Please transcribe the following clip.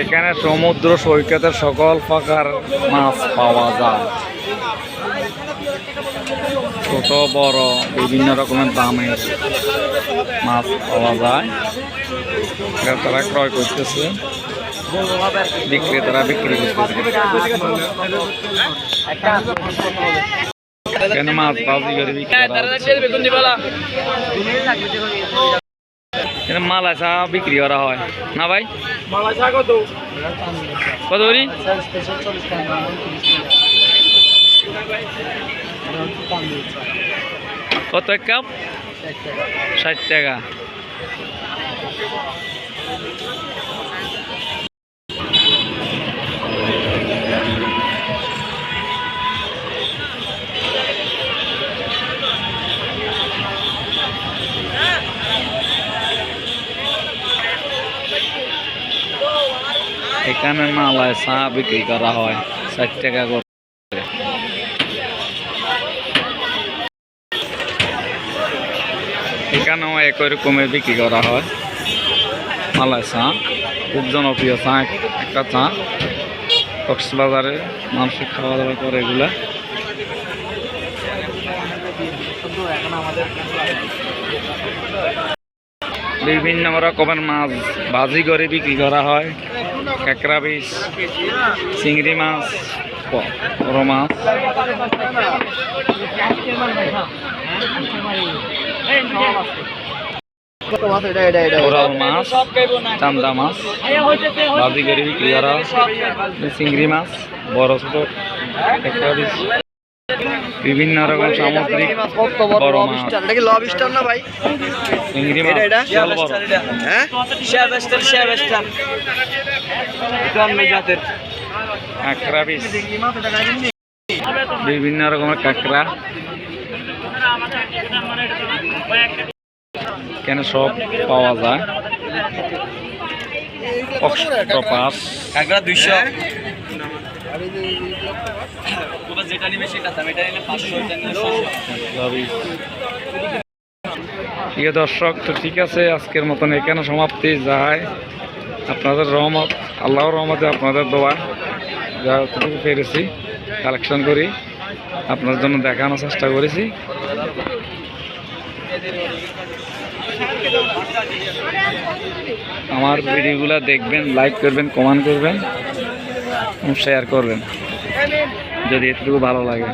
এখানে সমুদ্র সৈকতের সকল প্রকার মাছ পাওয়া যায়। ছোট, বড়, বিভিন্ন রকমের দামের মাছ পাওয়া যায়। ক্রেতারা ক্রয় করতেছে। বিক্রেতারা বিক্রি করতেছে। কেন মাছ বাজি করে করা হচ্ছে। এখানে মাল আসা বিক্রি করা হয়। না ভাই? কত করি? কত এক কাপ? ষাট টাকা। এখানে মালায় চা বিক্রি করা হয়, ষাট টাকা করে। এখানেও একই রকমের বিক্রি করা হয়। মালায় চা খুব জনপ্রিয় চা এক- একটা চা কক্সবাজারে মানুষ খাওয়া দাওয়া করে এগুলা। বিভিন্ন রকমের মাছ ভাজি করে বিক্রি করা হয়। কাঁকড়া বিষ, চিংড়ি মাছ, বড় মাছ। মাছ, চান্দা মাছ ভাজি করে বিক্রি করা চিংড়ি মাছ, বড় ছোট কাঁকড়া বিষ। বিভিন্ন রকম সামুদ্রিক বড় মাছ। এটা কি লব না ভাই? চিংড়ি মাছ এটা, এটা? বড়। হ্যাঁ? জাতের। কাঁকড়া বিভিন্ন রকমের কাঁকড়া। কেন সব পাওয়া যায়। কাঁকড়া দুইশো। যেটা নিবে সেটা দাম। এটা নিলে পাঁচশো এটা নিলে প্রিয় দর্শক তো ঠিক আছে আজকের মতন এখানে সমাপ্তি। যায় আপনাদের রহমত আল্লাহর রহমতে আপনাদের দোয়া যা যতটুকু পেরেছি কালেকশন করি আপনার জন্য দেখানোর চেষ্টা করেছি। আমার ভিডিওগুলো দেখবেন লাইক করবেন কমেন্ট করবেন। শেয়ার করবেন যদি এতটুকু ভালো লাগে।